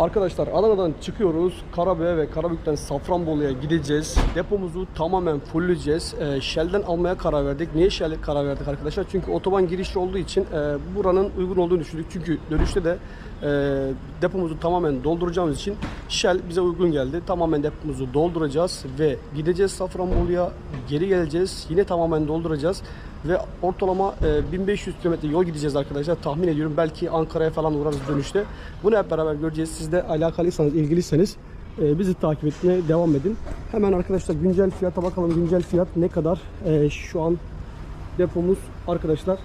Arkadaşlar Adana'dan çıkıyoruz. Karabük'e ve Karabük'ten Safranbolu'ya gideceğiz. Depomuzu tamamen fullleyeceğiz. Ee, Shell'den almaya karar verdik. Niye Shell'e karar verdik arkadaşlar? Çünkü otoban girişi olduğu için e, buranın uygun olduğunu düşündük. Çünkü dönüşte de e, depomuzu tamamen dolduracağımız için Shell bize uygun geldi. Tamamen depomuzu dolduracağız ve gideceğiz Safranbolu'ya. Geri geleceğiz. Yine tamamen dolduracağız. Ve ortalama e, 1500 kilometre yol gideceğiz arkadaşlar. Tahmin ediyorum belki Ankara'ya falan uğrarız dönüşte. Bunu hep beraber göreceğiz. Siz de alakalıysanız, ilgiliyseniz e, bizi takip etmeye devam edin. Hemen arkadaşlar güncel fiyata bakalım. Güncel fiyat ne kadar? E, şu an depomuz arkadaşlar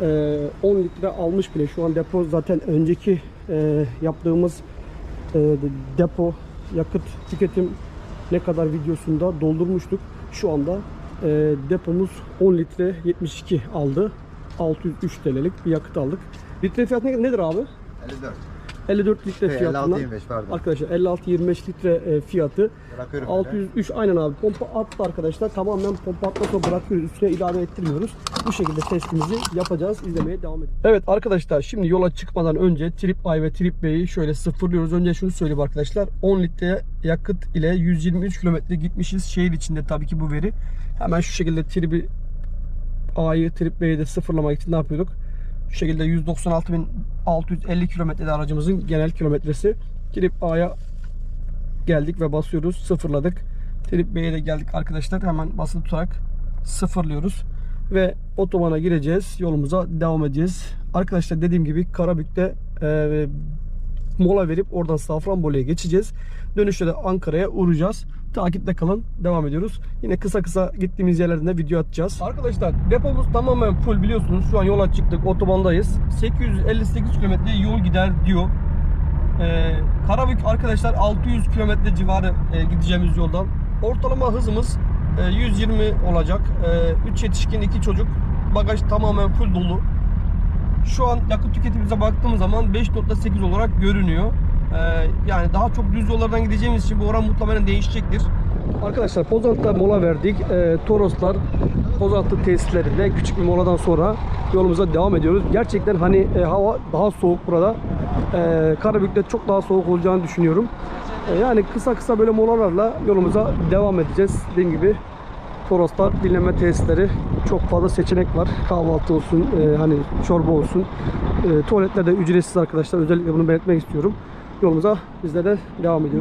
e, 10 litre almış bile. Şu an depo zaten önceki e, yaptığımız e, depo yakıt tüketim ne kadar videosunda doldurmuştuk. Şu anda e, depomuz 10 litre 72 aldı. 603 TL'lik bir yakıt aldık. Litre fiyatı ne- nedir abi? 54. 54 litre Şey, fiyatına. 56 25 pardon. Arkadaşlar 56-25 litre e, fiyatı. Bırakıyorum böyle. 603 aynen abi. Pompa attı arkadaşlar. Tamamen pompa atma sonra bırakıyoruz. Üstüne ilave ettirmiyoruz. Bu şekilde testimizi yapacağız. İzlemeye devam edin. Evet arkadaşlar şimdi yola çıkmadan önce Trip I ve Trip B'yi şöyle sıfırlıyoruz. Önce şunu söyleyeyim arkadaşlar. 10 litre yakıt ile 123 kilometre gitmişiz. Şehir içinde tabii ki bu veri. Hemen şu şekilde Trip A'yı Trip B'yi de sıfırlamak için ne yapıyorduk? Şu şekilde 196.650 kilometrede aracımızın genel kilometresi. Trip A'ya geldik ve basıyoruz. Sıfırladık. Trip B'ye de geldik arkadaşlar. Hemen basılı tutarak sıfırlıyoruz. Ve otobana gireceğiz. Yolumuza devam edeceğiz. Arkadaşlar dediğim gibi Karabük'te e, mola verip oradan Safranbolu'ya geçeceğiz. Dönüşte de Ankara'ya uğrayacağız. Takipte kalın. Devam ediyoruz. Yine kısa kısa gittiğimiz yerlerden de video atacağız. Arkadaşlar depomuz tamamen full biliyorsunuz. Şu an yola çıktık. Otobandayız. 858 kilometre yol gider diyor. Ee, Karabük arkadaşlar 600 kilometre civarı e, gideceğimiz yoldan. Ortalama hızımız e, 120 olacak. 3 yetişkin 2 çocuk. Bagaj tamamen full dolu. Şu an yakıt tüketimimize baktığımız zaman 5.8 olarak görünüyor. Ee, yani daha çok düz yollardan gideceğimiz için bu oran muhtemelen değişecektir. Arkadaşlar Pozantı'da mola verdik. Ee, Toroslar Pozantı tesislerinde küçük bir moladan sonra yolumuza devam ediyoruz. Gerçekten hani e, hava daha soğuk burada. Ee, Karabük'te çok daha soğuk olacağını düşünüyorum. Ee, yani kısa kısa böyle molalarla yolumuza devam edeceğiz. Dediğim gibi Toroslar dinleme tesisleri çok fazla seçenek var. Kahvaltı olsun, e, hani çorba olsun. E, tuvaletler de ücretsiz arkadaşlar. Özellikle bunu belirtmek istiyorum. Yolumuza bizler de devam ediyoruz.